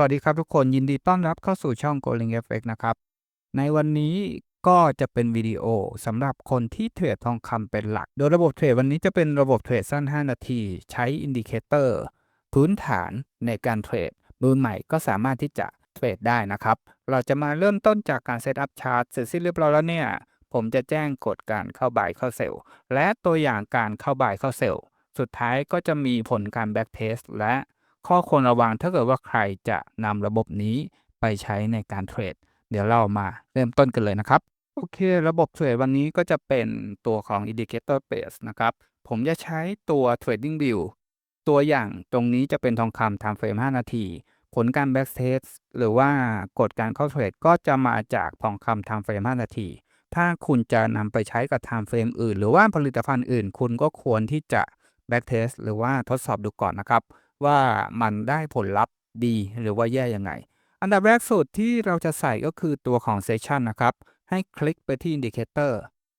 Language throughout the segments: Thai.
วัสดีครับทุกคนยินดีต้อนรับเข้าสู่ช่อง g o l i n g Effect นะครับ ในวันนี้ก็จะเป็นวิดีโอสำหรับคนที่เทรดทองคำเป็นหลัก โดยระบบเทรดวันนี้จะเป็นระบบเทรดสั้น 5 นาที ใช้อินดิเคเตอร์พื้นฐานในการเทรดมือใหม่ก็สามารถที่จะเทรดได้นะครับ เราจะมาเริ่มต้นจากการเซตอัพชาร์ตเสร็จสิ้นเรียบร้อยแล้วเนี่ย ผมจะแจ้งกฎการเข้าบายเข้าเซลล์และตัวอย่างการเข้าบายเข้าเซลล์สุดท้ายก็จะมีผลการแบ็กเทสและ ข้อควรระวังถ้าเกิดว่าใครจะนำระบบนี้ไปใช้ในการเทรด เดี๋ยวเรามาเริ่มต้นกันเลยนะครับ โอเค ระบบเทรดวันนี้ก็จะเป็นตัวของ Indicator Base นะครับ ผมจะใช้ตัว Trading View ตัวอย่างตรงนี้จะเป็นทองคำ Time Frame 5 นาที ผลการ Back Test หรือว่ากฎการเข้าเทรดก็จะมาจากทองคำ Time Frame 5 นาที ถ้าคุณจะนำไปใช้กับ Time Frame อื่น หรือว่าผลิตภัณฑ์อื่น คุณก็ควรที่จะ Back Test หรือว่าทดสอบดูก่อนนะครับ ว่ามันได้ผลลัพธ์ดีหรือว่าแย่ยังไง อันดับแรกสุดที่เราจะใส่ก็คือตัวของ Session นะครับ ให้คลิกไปที่ Indicator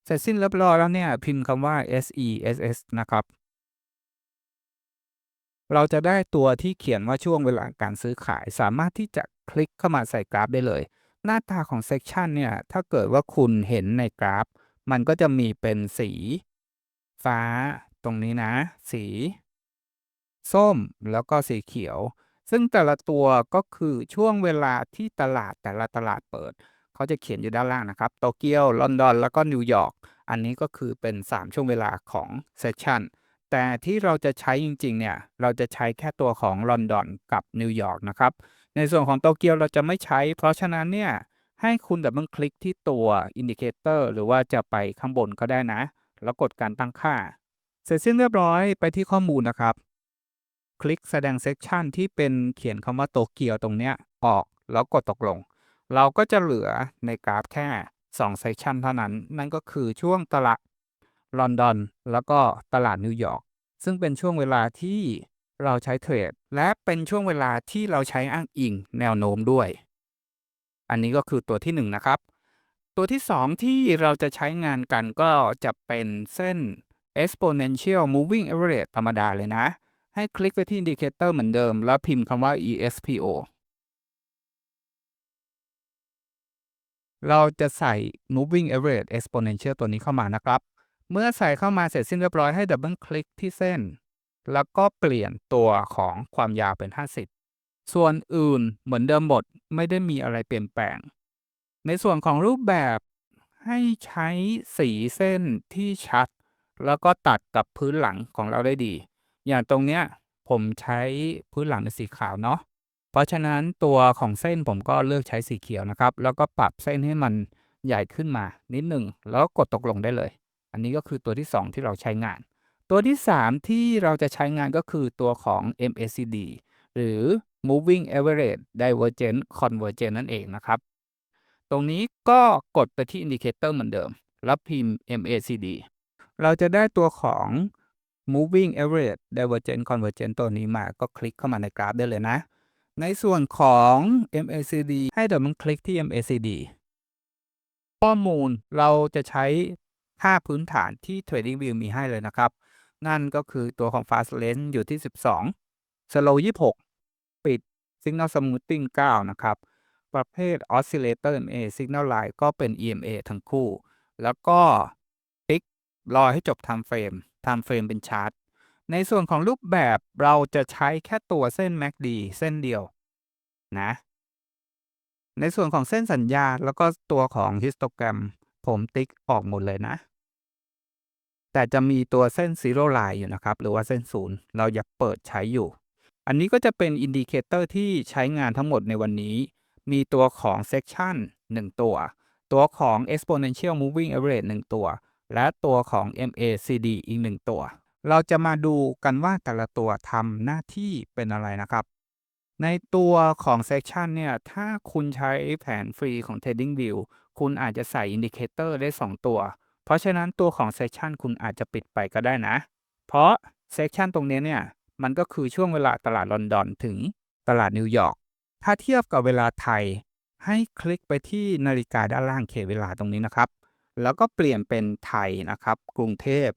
เสร็จสิ้นเรียบร้อยแล้วเนี่ย พิมพ์คำว่า SESS นะครับ เราจะได้ตัวที่เขียนว่าช่วงเวลาการซื้อขาย สามารถที่จะคลิกเข้ามาใส่กราฟได้เลย หน้าตาของ Section เนี่ย ถ้าเกิดว่าคุณเห็นในกราฟ มันก็จะมีเป็นสี ฟ้า ตรงนี้นะ สี ส้มแล้วก็สีเขียว ซึ่งแต่ละตัวก็คือช่วงเวลาที่ตลาดแต่ละตลาดเปิด เขาจะเขียนอยู่ด้านล่างนะครับโตเกียว ลอนดอน แล้วก็นิวยอร์กอันนี้ก็คือเป็น 3 ช่วงเวลาของเซสชันแต่ที่เราจะใช้จริงๆเนี่ยเราจะใช้แค่ตัวของลอนดอนกับนิวยอร์กนะครับในส่วนของโตเกียวเราจะไม่ใช้ เพราะฉะนั้นเนี่ยให้คุณดับเบิลคลิกที่ตัวอินดิเคเตอร์หรือว่าจะไปข้างบนก็ได้นะ แล้วกดการตั้งค่า เสร็จสิ้นเรียบร้อยไปที่ข้อมูลนะครับ คลิกแสดงเซกชันที่เป็นเขียนคำว่าโตเกียวตรงเนี้ยออกแล้วกดตกลง เราก็จะเหลือในกราฟแค่2เซกชันเท่านั้น นั่นก็คือช่วงตลาดลอนดอนแล้วก็ตลาดนิวยอร์กซึ่งเป็นช่วงเวลาที่เราใช้เทรด และเป็นช่วงเวลาที่เราใช้อ้างอิงแนวโน้มด้วย อันนี้ก็คือตัวที่1นะครับ ตัวที่ 2 ที่เราจะใช้งานกันก็จะเป็นเส้น exponential moving average ธรรมดาเลยนะ ให้คลิกไปที่ indicator เหมือนเดิม แล้วพิมพ์คำว่า ESPO เราจะใส่ moving average exponential ตัวนี้เข้ามานะครับ เมื่อใส่เข้ามาเสร็จสิ้นเรียบร้อยให้ดับเบิลคลิกที่เส้น แล้วก็เปลี่ยนตัวของความยาวเป็น 50 ส่วนอื่นเหมือนเดิมหมดไม่ได้มีอะไรเปลี่ยนแปลง ในส่วนของรูปแบบให้ใช้สีเส้นที่ชัด แล้วก็ตัดกับพื้นหลังของเราได้ดี อย่างตรงเนี้ยผมใช้พื้นหลังเป็นสีขาวเนาะเพราะฉะนั้นตัวของเส้นผมก็เลือกใช้สีเขียวนะครับ แล้วก็ปรับเส้นให้มันใหญ่ขึ้นมานิดหนึ่งแล้วกดตกลงได้เลย อันนี้ก็คือตัวที่ 2 ที่เราใช้งาน ตัวที่ 3 ที่เราจะใช้งานก็คือตัวของ MACD หรือ Moving Average Divergent Convergence นั่นเองนะครับ ตรงนี้ก็กดไปที่ Indicator เหมือนเดิม แล้วพิมพ์ MACD เราจะได้ตัวของ moving average divergent convergent ตัวนี้มาก็คลิกเข้ามาในกราฟได้เลยนะ ในส่วนของ MACD ให้เดี๋ยวมันคลิกที่ MACD ข้อมูลเราจะใช้ค่าพื้นฐานที่ TradingView มีให้เลยนะครับ นั่นก็คือตัวของ fast length อยู่ที่ 12 slow 26 ปิด signal smoothing 9 นะครับ ประเภท oscillator MA signal line ก็เป็น EMA ทั้งคู่ แล้วก็ติ๊กรอให้จบ time frame time frame เป็นชาร์ตในส่วนของรูปแบบเราจะใช้แค่ตัวเส้น MACD เส้นเดียวนะ ในส่วนของเส้นสัญญาแล้วก็ตัวของฮิสโตแกรมผมติ๊กออกหมดเลยนะ แต่จะมีตัวเส้น zero line อยู่นะครับ หรือว่าเส้นศูนย์เราอยากเปิดใช้อยู่ อันนี้ก็จะเป็นอินดิเคเตอร์ที่ใช้งานทั้งหมดในวันนี้ มีตัวของ section 1 ตัว ตัวของ exponential moving average 1 ตัว และตัวของ MACD อีก 1 ตัว เราจะมาดูกันว่าแต่ละตัวทำหน้าที่เป็นอะไรนะครับ ในตัวของ section เนี่ย ถ้าคุณใช้แผนฟรีของ TradingView คุณอาจจะใส่อินดิเคเตอร์ได้ 2 ตัว เพราะฉะนั้นตัวของ section คุณอาจจะปิดไปก็ได้นะ เพราะ section ตรงนี้เนี่ย มันก็คือช่วงเวลาตลาดลอนดอนถึงตลาดนิวยอร์ก ถ้าเทียบกับเวลาไทยให้คลิกไปที่นาฬิกาด้านล่างเขตเวลาตรงนี้นะครับ แล้วก็เปลี่ยนเป็นไทยนะครับ กรุงเทพ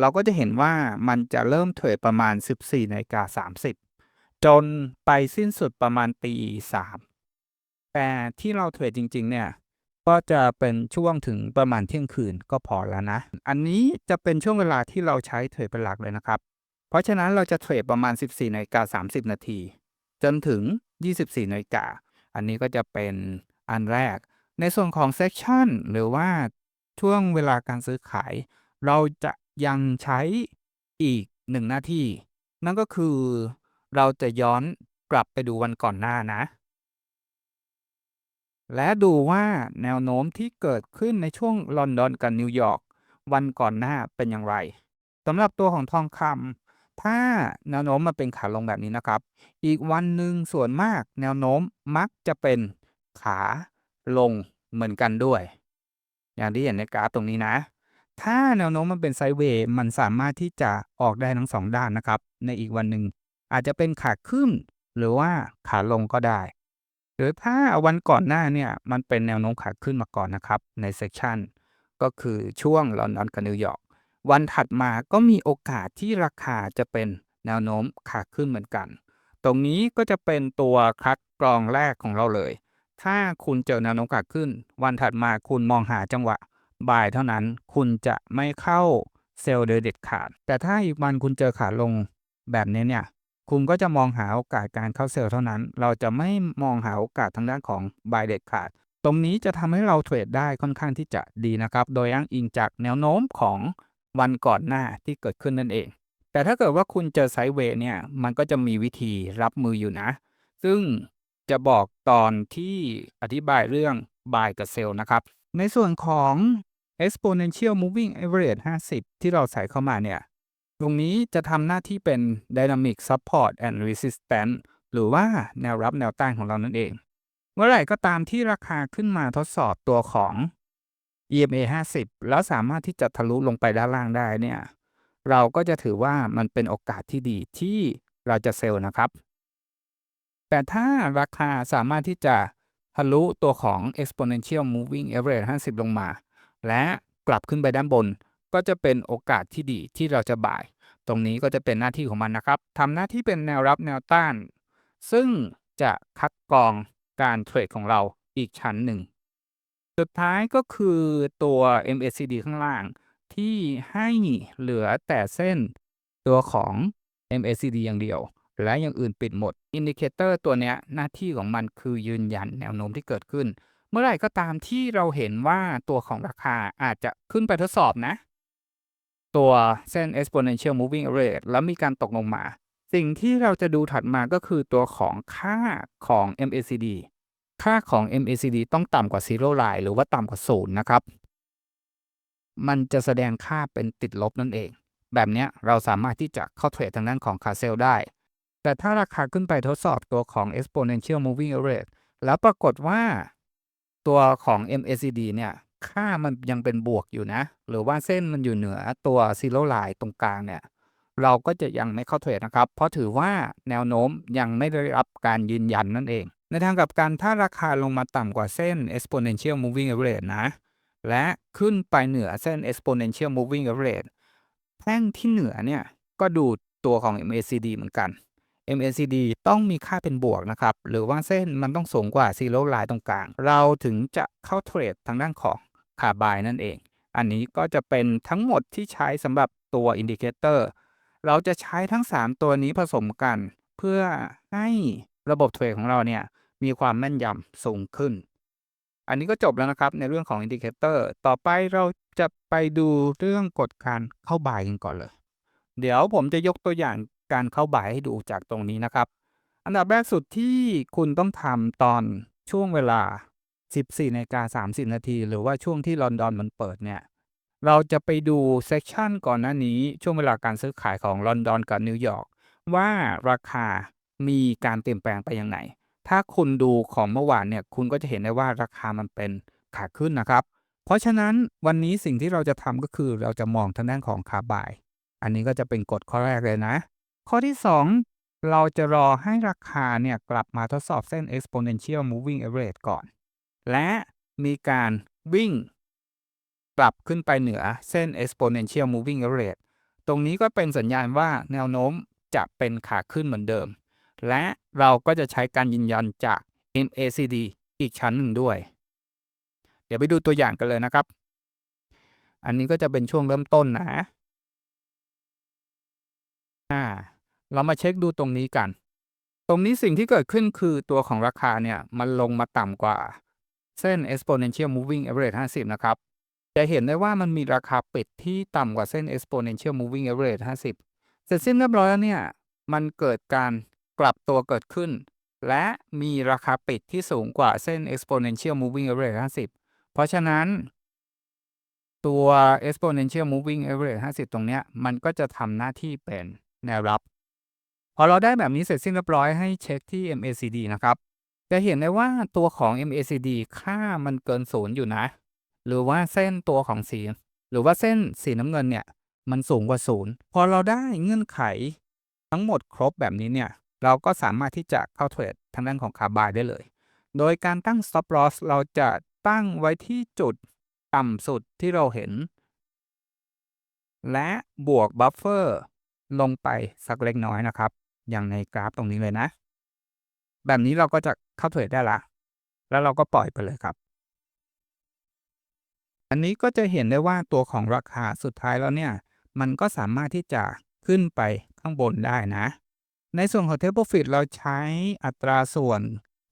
เราก็จะเห็นว่ามันจะเริ่มเทรดประมาณ 14นาฬิกา30 จนไปสิ้นสุดประมาณตีสามแต่ที่เราเทรดจริง ๆ เนี่ย ก็จะเป็นช่วงถึงประมาณเที่ยงคืนก็พอแล้วนะ อันนี้จะเป็นช่วงเวลาที่เราใช้เทรดเป็นหลักเลยนะครับ เพราะฉะนั้นเราจะเทรดประมาณ 14นาฬิกา30 นาที จนถึง 24นาฬิกาอันนี้ก็จะเป็นอันแรก ในส่วนของเซ c ชันหรือว่า ช่วงเวลาการซื้อขาย เราจะยังใช้อีกหนึ่งหน้าที่ นั่นก็คือเราจะย้อนกลับไปดูวันก่อนหน้านะ และดูว่าแนวโน้มที่เกิดขึ้นในช่วงลอนดอนกับนิวยอร์กวันก่อนหน้าเป็นอย่างไรสำหรับตัวของทองคำถ้าแนวโน้มมันเป็นขาลงแบบนี้นะครับ อีกวันหนึ่งส่วนมากแนวโน้มมักจะเป็นขาลงเหมือนกันด้วย อย่างที่เห็นในกราฟตรงนี้นะ ถ้าแนวโน้มมันเป็นไซด์เวย์มันสามารถที่จะออกได้ทั้งสองด้านนะครับ ในอีกวันหนึ่งอาจจะเป็นขาขึ้น หรือว่าขาลงก็ได้ หรือถ้าวันก่อนหน้าเนี่ยมันเป็นแนวโน้มขาขึ้นมาก่อนนะครับ ในเซสชันก็คือช่วงลอนดอนกับนิวยอร์กวันถัดมาก็มีโอกาสที่ราคาจะเป็นแนวโน้มขาขึ้นเหมือนกัน ตรงนี้ก็จะเป็นตัวคัดกรองแรกของเราเลย ถ้าคุณเจอแนวโน้มขาขึ้น วันถัดมาคุณมองหาจังหวะบ่ายเท่านั้นคุณจะไม่เข้าเซลล์โดยเด็ดขาด แต่ถ้าอีกวันคุณเจอขาลงแบบนี้เนี่ย คุณก็จะมองหาโอกาสการเข้าเซลล์เท่านั้น เราจะไม่มองหาโอกาสทางด้านของบายเด็ดขาด ตรงนี้จะทำให้เราเทรดได้ค่อนข้างที่จะดีนะครับ โดยอ้างอิงจากแนวโน้มของวันก่อนหน้าที่เกิดขึ้นนั่นเอง แต่ถ้าเกิดว่าคุณเจอไซด์เวย์เนี่ย มันก็จะมีวิธีรับมืออยู่นะ ซึ่ง จะบอกตอนที่อธิบายเรื่อง buy กับ sell นะครับ ในส่วนของ exponential moving average 50 ที่เราใส่เข้ามาเนี่ย ตรงนี้จะทำหน้าที่เป็น dynamic support and resistance หรือว่าแนวรับแนวต้านของเรานั่นเอง เมื่อไหร่ก็ตามที่ราคาขึ้นมาทดสอบตัวของ EMA 50 แล้วสามารถที่จะทะลุลงไปด้านล่างได้เนี่ย เราก็จะถือว่ามันเป็นโอกาสที่ดีที่เราจะเซลล์นะครับ แต่ถ้าราคาสามารถที่จะทะลุตัวของ exponential moving average 50 ลงมา และกลับขึ้นไปด้านบน ก็จะเป็นโอกาสที่ดีที่เราจะบ่าย ตรงนี้ก็จะเป็นหน้าที่ของมันนะครับทำหน้าที่เป็นแนวรับแนวต้าน ซึ่งจะคัดกรองการเทรดของเราอีกชั้นหนึ่ง สุดท้ายก็คือตัว MACD ข้างล่าง ที่ให้เหลือแต่เส้นตัวของ MACD อย่างเดียว และอย่างอื่นปิดหมดอินดิเคเตอร์ตัวนี้หน้าที่ของมันคือยืนยันแนวโน้มที่เกิดขึ้น เมื่อไหร่ก็ตามที่เราเห็นว่าตัวของราคาอาจจะขึ้นไปทดสอบนะ ตัวเส้น exponential moving average แล้วมีการตกลงมา สิ่งที่เราจะดูถัดมาก็คือตัวของค่าของ MACD ค่าของ MACD ต้องต่ำกว่า zero line หรือว่าต่ำกว่าศูนย์นะครับ มันจะแสดงค่าเป็นติดลบนั่นเอง แบบนี้เราสามารถที่จะเข้าเทรดทางด้านของคาเซลได้ แต่ถ้าราคาขึ้นไปทดสอบตัวของ exponential moving average แล้วปรากฏว่าตัวของ MACD เนี่ย ค่ามันยังเป็นบวกอยู่นะ หรือว่าเส้นมันอยู่เหนือตัว zero line ตรงกลางเนี่ย เราก็จะยังไม่เข้าเทรดนะครับ เพราะถือว่าแนวโน้มยังไม่ได้รับการยืนยันนั่นเอง ในทางกับกันถ้าราคาลงมาต่ำกว่าเส้น exponential moving average นะ และขึ้นไปเหนือเส้น exponential moving average แท่งที่เหนือเนี่ย ก็ดูตัวของ MACD เหมือนกัน MACD ต้องมีค่าเป็นบวกนะครับ หรือว่าเส้นมันต้องสูงกว่า zero line ตรงกลาง เราถึงจะเข้าเทรดทางด้านของขาบายนั่นเอง อันนี้ก็จะเป็นทั้งหมดที่ใช้สำหรับตัวอินดิเคเตอร์เราจะใช้ทั้ง 3 ตัวนี้ผสมกัน เพื่อให้ระบบเทรดของเราเนี่ยมีความแม่นยำสูงขึ้น อันนี้ก็จบแล้วนะครับในเรื่องของอินดิเคเตอร์ต่อไปเราจะไปดูเรื่องกฎการเข้าบ่ายกันก่อนเลย เดี๋ยวผมจะยกตัวอย่าง การเข้าบ่ายให้ดูจากตรงนี้นะครับ อันดับแรกสุดที่คุณต้องทำตอนช่วงเวลา 14นาฬิกา30 นาที หรือว่าช่วงที่ลอนดอนมันเปิดเนี่ยเราจะไปดูเซสชันก่อนหน้านี้ช่วงเวลาการซื้อขายของลอนดอนกับนิวยอร์กว่าราคามีการเปลี่ยนแปลงไปยังไงถ้าคุณดูของเมื่อวานเนี่ยคุณก็จะเห็นได้ว่าราคามันเป็นขาขึ้นนะครับ เพราะฉะนั้นวันนี้สิ่งที่เราจะทำก็คือเราจะมองทางด้านของขาบ่าย อันนี้ก็จะเป็นกฎข้อแรกเลยนะ ข้อที่ 2 เราจะรอให้ราคาเนี่ยกลับมาทดสอบเส้น exponential moving average ก่อน และมีการวิ่งกลับขึ้นไปเหนือเส้น exponential moving average ตรงนี้ก็เป็นสัญญาณว่าแนวโน้มจะเป็นขาขึ้นเหมือนเดิม และเราก็จะใช้การยืนยันจาก MACD อีกชั้นหนึ่งด้วย เดี๋ยวไปดูตัวอย่างกันเลยนะครับ อันนี้ก็จะเป็นช่วงเริ่มต้นนะอ่า เรามาเช็คดูตรงนี้กัน ตรงนี้สิ่งที่เกิดขึ้นคือตัวของราคาเนี่ย มันลงมาต่ำกว่า เส้น exponential moving average 50 นะครับ จะเห็นได้ว่ามันมีราคาปิดที่ต่ำกว่าเส้น exponential moving average 50 เสร็จสิ้นเรียบร้อยแล้วเนี่ย มันเกิดการกลับตัวเกิดขึ้น และมีราคาปิดที่สูงกว่าเส้น exponential moving average 50 เพราะฉะนั้นตัว exponential moving average 50 ตรงเนี้ย มันก็จะทำหน้าที่เป็นแนวรับ พอเราได้แบบนี้เสร็จสิ้นเรียบร้อยให้เช็คที่ MACD นะครับ จะเห็นได้ว่าตัวของ MACD ค่ามันเกินศูนย์อยู่นะ หรือว่าเส้นตัวของสี หรือว่าเส้นสีน้ำเงินเนี่ย มันสูงกว่าศูนย์พอเราได้เงื่อนไข ทั้งหมดครบแบบนี้เนี่ย เราก็สามารถที่จะเข้าเทรดทางด้านของคาบายได้เลย โดยการตั้ง stop loss เราจะตั้งไว้ที่จุดต่ำสุดที่เราเห็น และบวกบัฟเฟอร์ลงไปสักเล็กน้อยนะครับ อย่างในกราฟตรงนี้เลยนะ แบบนี้เราก็จะเข้าเทรดได้ละ แล้วเราก็ปล่อยไปเลยครับ อันนี้ก็จะเห็นได้ว่าตัวของราคาสุดท้ายแล้วเนี่ย มันก็สามารถที่จะขึ้นไปข้างบนได้นะ ในส่วนของ take profit เราใช้อัตราส่วน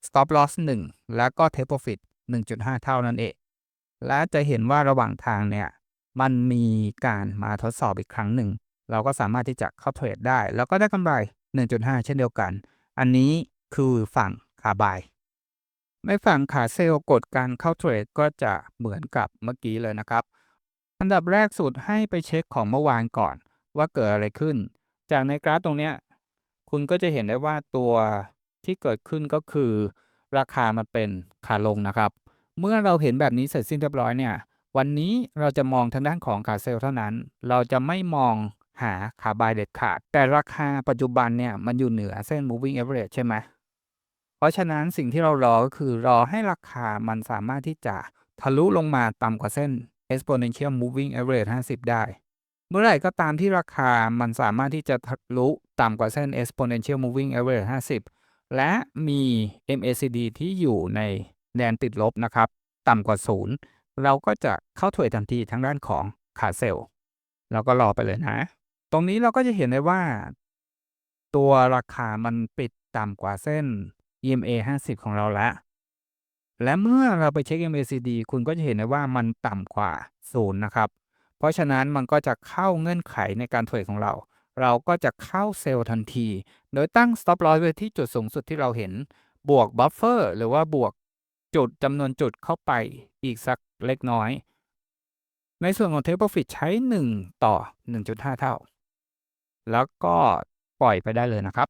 stop loss 1 แล้วก็ take profit 1.5 เท่านั้นเอง และจะเห็นว่าระหว่างทางเนี่ยมันมีการมาทดสอบอีกครั้งหนึ่ง เราก็สามารถที่จะเข้าเทรดได้ แล้วก็ได้กำไร 1.5 เช่นเดียวกัน อันนี้คือฝั่งขาบาย ในฝั่งขาเซลล์กฎการเข้าเทรดก็จะเหมือนกับเมื่อกี้เลยนะครับ อันดับแรกสุดให้ไปเช็คของเมื่อวานก่อนว่าเกิดอะไรขึ้น จากในกราฟตรงเนี้ยคุณก็จะเห็นได้ว่าตัวที่เกิดขึ้นก็คือ ราคามันเป็นขาลงนะครับ เมื่อเราเห็นแบบนี้เสร็จสิ้นเรียบร้อยเนี่ย วันนี้เราจะมองทางด้านของขาเซลล์เท่านั้น เราจะไม่มอง หาขาบายเด็ดขาด แต่ราคาปัจจุบันเนี่ย มันอยู่เหนือเส้น moving average ใช่ไหมเพราะฉะนั้นสิ่งที่เรารอก็คือรอให้ราคามันสามารถที่จะทะลุลงมาต่ำกว่าเส้น exponential moving average 50 ได้ เมื่อไหร่ก็ตามที่ราคามันสามารถที่จะทะลุต่ำกว่าเส้น exponential moving average 50 และมี MACD ที่อยู่ในแดนติดลบนะครับ ต่ำกว่าศูนย์เราก็จะเข้าเทรดทันทีทางด้านของขาเซลล์เราก็รอไปเลยนะ รงนี้เราก็จะเห็นได้ว่า ตัวราคามันปิดต่ำกว่าเส้น EMA 50 ของเราแล้ว และเมื่อเราไปเช็ค MACD คุณก็จะเห็นได้ว่ามันต่ำกว่าศูนย์นะครับ เพราะฉะนั้นมันก็จะเข้าเงื่อนไขในการเทรดของเรา เราก็จะเข้าเซลล์ทันที โดยตั้ง stop loss ไว้ที่จุดสูงสุดที่เราเห็น บวก buffer หรือว่าบวกจุดจำนวนจุดเข้าไปอีกสักเล็กน้อย ในส่วนของ take profit ใช้ 1 ต่อ 1.5 เท่า แล้วก็ปล่อยไปได้เลยนะครับ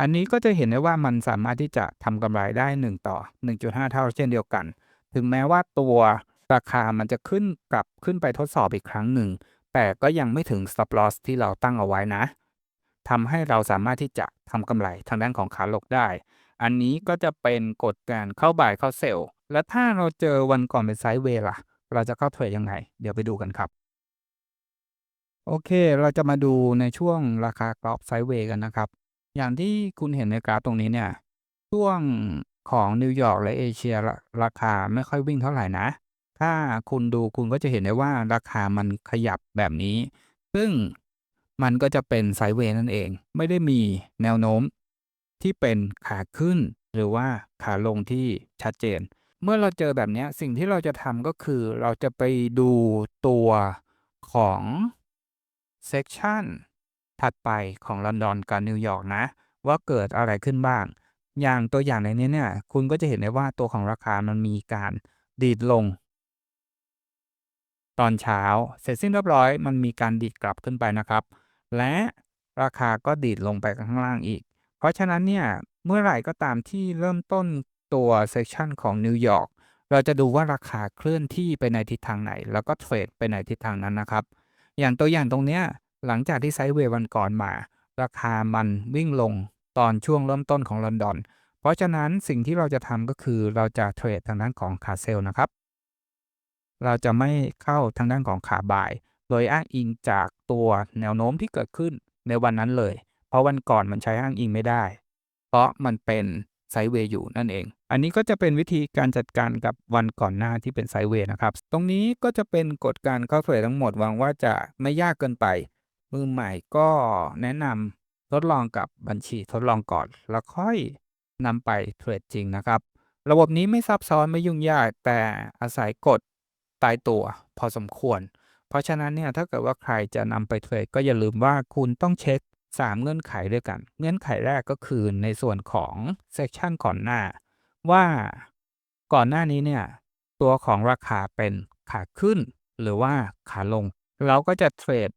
อันนี้ก็จะเห็นได้ว่ามันสามารถที่จะทำกำไรได้ 1 ต่อ 1.5 เท่าเช่นเดียวกัน ถึงแม้ว่าตัวราคามันจะขึ้นกลับขึ้นไปทดสอบอีกครั้งหนึ่ง แต่ก็ยังไม่ถึง stop loss ที่เราตั้งเอาไว้นะทำให้เราสามารถที่จะทำกำไรทางด้านของขาลงได้ อันนี้ก็จะเป็นกฎการเข้าบ่ายเข้าเซลล์ และถ้าเราเจอวันก่อนเป็นไซด์เวย์ล่ะ เราจะเข้าเทรดยังไง เดี๋ยวไปดูกันครับ โอเค เราจะมาดูในช่วงราคากรอบไซด์เวย์กันนะครับ อย่างที่คุณเห็นในกราฟตรงนี้เนี่ย ช่วงของนิวยอร์กและเอเชียราคาไม่ค่อยวิ่งเท่าไหร่นะ ถ้าคุณดูคุณก็จะเห็นได้ว่าราคามันขยับแบบนี้ ซึ่งมันก็จะเป็นไซด์เวย์นั่นเอง ไม่ได้มีแนวโน้มที่เป็นขาขึ้นหรือว่าขาลงที่ชัดเจน เมื่อเราเจอแบบนี้สิ่งที่เราจะทำก็คือเราจะไปดูตัวของ section ถัดไปของลอนดอนกับนิวยอร์กนะ ว่าเกิดอะไรขึ้นบ้าง อย่างตัวอย่างในนี้เนี่ย คุณก็จะเห็นได้ว่าตัวของราคามันมีการดีดลง ตอนเช้าเสร็จสิ้นเรียบร้อยมันมีการดีดกลับขึ้นไปนะครับ และราคาก็ดีดลงไปข้างล่างอีก เพราะฉะนั้นเนี่ยเมื่อไหร่ก็ตามที่เริ่มต้นตัว section ของนิวยอร์กเราจะดูว่าราคาเคลื่อนที่ไปในทิศทางไหน แล้วก็เทรดไปในทิศทางนั้นนะครับ อย่างตัวอย่างตรงเนี้ยหลังจากที่ไซด์เวย์วันก่อนมา ราคามันวิ่งลงตอนช่วงเริ่มต้นของลอนดอน เพราะฉะนั้นสิ่งที่เราจะทำก็คือเราจะเทรดทางด้านของขาเซลล์นะครับ เราจะไม่เข้าทางด้านของขาบ่าย โดยอ้างอิงจากตัวแนวโน้มที่เกิดขึ้นในวันนั้นเลย เพราะวันก่อนมันใช้อ้างอิงไม่ได้ เพราะมันเป็น ไซด์เวย์อยู่นั่นเอง อันนี้ก็จะเป็นวิธีการจัดการกับวันก่อนหน้าที่เป็นไซด์เวย์นะครับ ตรงนี้ก็จะเป็นกฎการเข้าเทรดทั้งหมดหวังว่าจะไม่ยากเกินไป มือใหม่ก็แนะนำทดลองกับบัญชีทดลองก่อน แล้วค่อยนำไปเทรดจริงนะครับ ระบบนี้ไม่ซับซ้อนไม่ยุ่งยากแต่อาศัยกฎตายตัวพอสมควร เพราะฉะนั้นเนี่ยถ้าเกิดว่าใครจะนำไปเทรดก็อย่าลืมว่าคุณต้องเช็ค 3 เงื่อนไขด้วยกัน เงื่อนไขแรกก็คือในส่วนของเซสชันก่อนหน้า ว่าก่อนหน้านี้เนี่ยตัวของราคาเป็นขาขึ้น หรือว่าขาลง เราก็จะเทรด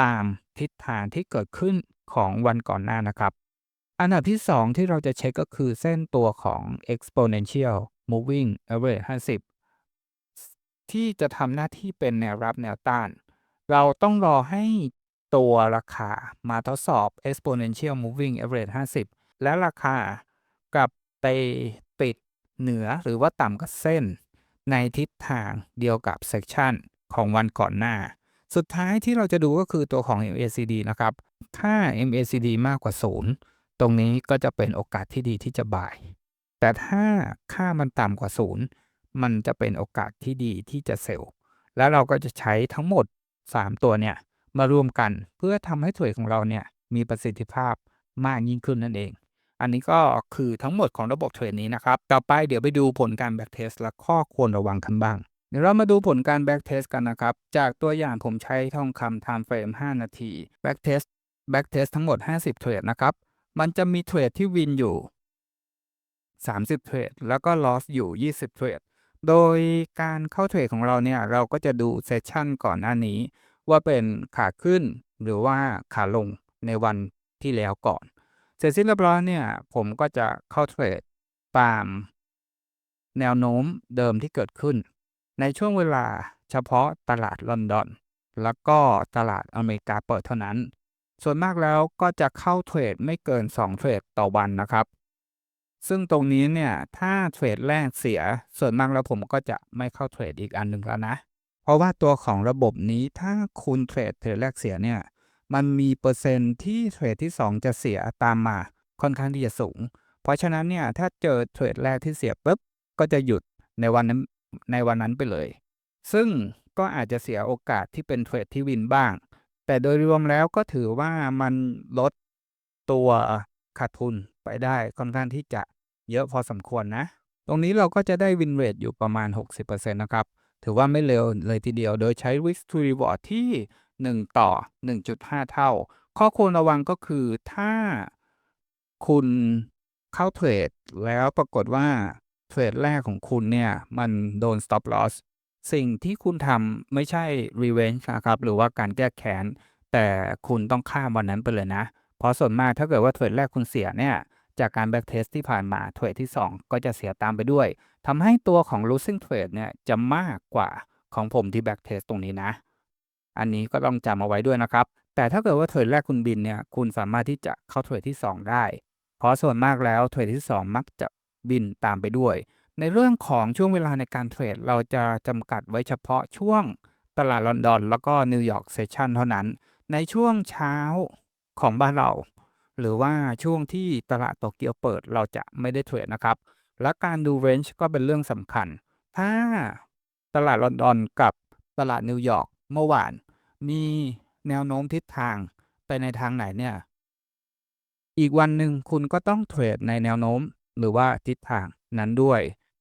ตามทิศทางที่เกิดขึ้นของวันก่อนหน้านะครับ อันดับที่ 2 ที่เราจะเช็คก็คือเส้นตัวของ exponential moving average 50 ที่จะทำหน้าที่เป็นแนวรับแนวต้าน เราต้องรอให้ ตัวราคามาทดสอบ exponential moving average 50 และราคากลับไปปิดเหนือหรือว่าต่ำกับเส้น ในทิศทางเดียวกับ section ของวันก่อนหน้า สุดท้ายที่เราจะดูก็คือตัวของ MACD นะครับ ถ้า MACD มากกว่า 0 ตรงนี้ก็จะเป็นโอกาสที่ดีที่จะบ่าย แต่ถ้าค่ามันต่ำกว่า 0 มันจะเป็นโอกาสที่ดีที่จะเซลล์ แล้วเราก็จะใช้ทั้งหมด 3 ตัวเนี่ย มารวมกันเพื่อทำให้เทรดของเราเนี่ยมีประสิทธิภาพมากยิ่งขึ้นนั่นเอง อันนี้ก็คือทั้งหมดของระบบเทรดนี้นะครับ ต่อไปเดี๋ยวไปดูผลการแบ็กเทสและข้อควรระวังกันบ้าง เดี๋ยวเรามาดูผลการแบ็กเทสกันนะครับ จากตัวอย่างผมใช้ทองคำ time frame 5 นาทีแบ็กเทสแบ็กเทสทั้งหมด 50 เทรดนะครับ มันจะมีเทรดที่วินอยู่ 30 เทรดแล้วก็ loss อยู่ 20 เทรดโดยการเข้าเทรดของเราเนี่ยเราก็จะดูเซสชันก่อนหน้านี้ ว่าเป็นขาขึ้นหรือว่าขาลงในวันที่แล้วก่อน เสร็จสิ้นเรียบร้อยเนี่ย ผมก็จะเข้าเทรดตามแนวโน้มเดิมที่เกิดขึ้น ในช่วงเวลาเฉพาะตลาดลอนดอน แล้วก็ตลาดอเมริกาเปิดเท่านั้น ส่วนมากแล้วก็จะเข้าเทรดไม่เกิน 2 เทรดต่อวันนะครับ ซึ่งตรงนี้เนี่ย ถ้าเทรดแรกเสีย ส่วนมากแล้วผมก็จะไม่เข้าเทรดอีกอันหนึ่งแล้วนะ เพราะว่าตัวของระบบนี้ถ้าคุณเทรดเทรดแรกเสียเนี่ย มันมีเปอร์เซ็นต์ที่เทรดที่ 2 จะเสียตามมาค่อนข้างที่จะสูง เพราะฉะนั้นเนี่ยถ้าเจอเทรดแรกที่เสียปุ๊บก็จะหยุดในวันนั้นในวันนั้นไปเลย ซึ่งก็อาจจะเสียโอกาสที่เป็นเทรดที่วินบ้าง แต่โดยรวมแล้วก็ถือว่ามันลดตัวขาดทุนไปได้ค่อนข้างที่จะเยอะพอสมควรนะ ตรงนี้เราก็จะได้วินเรทอยู่ประมาณ 60%นะครับ ถือว่าไม่เร็วเลยทีเดียว โดยใช้ risk to reward ที่ 1 ต่อ 1.5 เท่า ข้อควรระวังก็คือถ้าคุณเข้าเทรดแล้วปรากฏว่าเทรดแรกของคุณเนี่ยมันโดน stop loss สิ่งที่คุณทำไม่ใช่ revenge นะครับ หรือว่าการแก้แค้น แต่คุณต้องข้ามวันนั้นไปเลยนะ เพราะส่วนมากถ้าเกิดว่าเทรดแรกคุณเสียเนี่ย จากการ back test ที่ผ่านมาเทรดที่ 2 ก็จะเสียตามไปด้วย ทำให้ตัวของ losing trade เนี่ยจะมากกว่าของผมที่ back test ตรงนี้นะ อันนี้ก็ต้องจำเอาไว้ด้วยนะครับ แต่ถ้าเกิดว่าเทรดแรกคุณบินเนี่ย คุณสามารถที่จะเข้าเทรดที่ 2 ได้ เพราะส่วนมากแล้วเทรดที่ 2 มักจะบินตามไปด้วย ในเรื่องของช่วงเวลาในการเทรดเราจะจำกัดไว้เฉพาะช่วงตลาดลอนดอน แล้วก็นิวยอร์กเซสชันเท่านั้น ในช่วงเช้าของบ้านเรา หรือว่าช่วงที่ตลาดโตเกียวเปิดเราจะไม่ได้เทรดนะครับ และการดูเรนจ์ก็เป็นเรื่องสำคัญ ถ้าตลาดลอนดอนกับตลาดนิวยอร์กเมื่อวาน มีแนวโน้มทิศทางไปในทางไหนเนี่ย อีกวันหนึ่งคุณก็ต้องเทรดในแนวโน้มหรือว่าทิศทางนั้นด้วย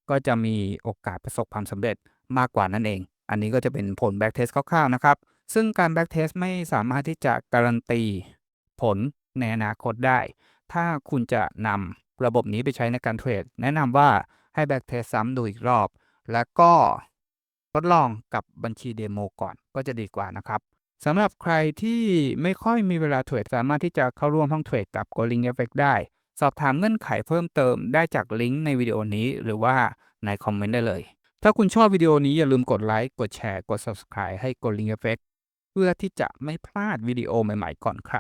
ก็จะมีโอกาสประสบความสำเร็จมากกว่านั่นเอง อันนี้ก็จะเป็นผล back test คร่าวๆนะครับ ซึ่งการ back test ไม่สามารถที่จะการันตีผลในอนาคตได้ ถ้าคุณจะนำ ระบบนี้ไปใช้ในการเทรด แนะนำว่าให้ back test ซ้ำดูอีกรอบ แล้วก็ทดลองกับบัญชีเดโมก่อนก็จะดีกว่านะครับสำหรับใครที่ไม่ค่อยมีเวลาเทรดสามารถที่จะเข้าร่วมห้องเทรดกับ g o l i n g Effect ได้ สอบถามเงื่อนไขเพิ่มเติมได้จากลิงก์ในวิดีโอนี้ หรือว่าในคอมเมนต์ได้เลย ถ้าคุณชอบวิดีโอนี้อย่าลืมกดไลค์กดแชร์กด Subscribe ให้ g o l i n g Effect เพื่อที่จะไม่พลาดวิดีโอใหม่ๆก่อนใคร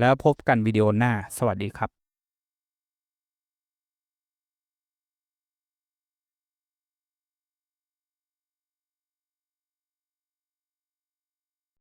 แล้วพบกันวิดีโอหน้า สวัสดีครับ